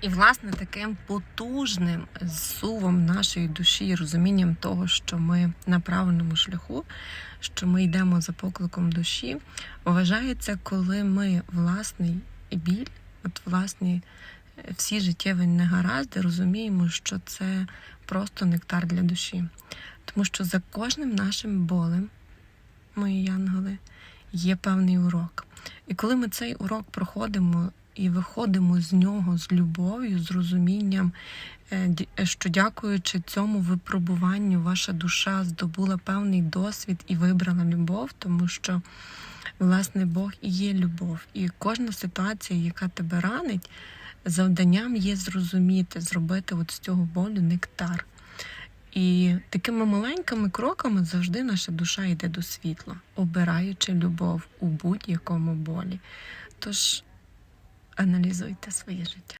І, власне, таким потужним зсувом нашої душі, розумінням того, що ми на правильному шляху, що ми йдемо за покликом душі, вважається, коли ми власний біль, от власні е, всі життєві негаразди розуміємо, що це просто нектар для душі. Тому що за кожним нашим болем, мої янголи, є певний урок. І коли ми цей урок проходимо і виходимо з нього з любов'ю, з розумінням, е, що дякуючи цьому випробуванню, ваша душа здобула певний досвід і вибрала любов, тому що власне Бог і є любов. І кожна ситуація, яка тебе ранить, завданням є зрозуміти, зробити от з цього болю нектар. І такими маленькими кроками завжди наша душа йде до світла, обираючи любов у будь-якому болі. Тож аналізуйте своє життя.